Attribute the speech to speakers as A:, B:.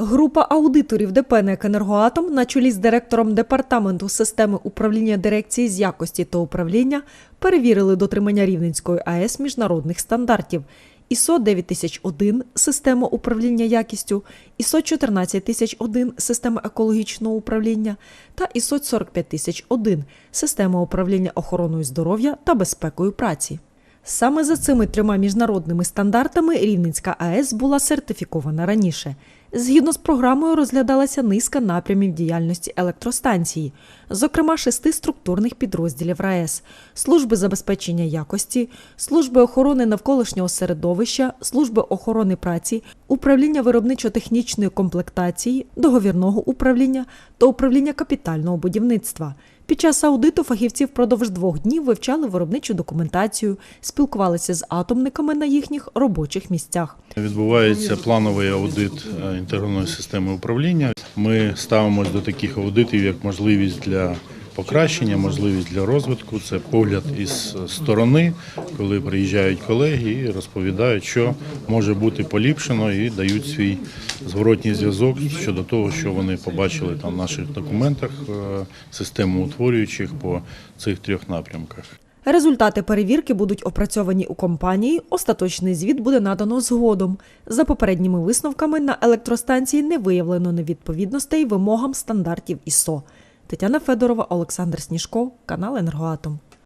A: Група аудиторів ДП «НЕК «Енергоатом» на чолі з директором департаменту системи управління дирекції з якості та управління перевірили дотримання Рівненської АЕС міжнародних стандартів ISO 9001 – система управління якістю, ISO 14001 – система екологічного управління та ISO 45001 – система управління охороною здоров'я та безпекою праці. Саме за цими трьома міжнародними стандартами Рівненська АЕС була сертифікована раніше. Згідно з програмою розглядалася низка напрямів діяльності електростанції, зокрема шести структурних підрозділів РаЕС, служби забезпечення якості, служби охорони навколишнього середовища, служби охорони праці, управління виробничо-технічної комплектації, договірного управління та управління капітального будівництва. Під час аудиту фахівці впродовж двох днів вивчали виробничу документацію, спілкувалися з атомниками на їхніх робочих місцях.
B: Відбувається плановий аудит е, інтегрованої системи управління. Ми ставимося до таких аудитів як можливість для покращення, можливість для розвитку. Це погляд із сторони, коли приїжджають колеги і розповідають, що може бути поліпшено, і дають свій зворотній зв'язок щодо того, що вони побачили там в наших документах е, систему утворюючих по цих трьох напрямках.
A: Результати перевірки будуть опрацьовані у компанії. Остаточний звіт буде надано згодом. За попередніми висновками на електростанції не виявлено невідповідностей вимогам стандартів ІСО. Тетяна Федорова, Олександр Сніжко, канал Енергоатом.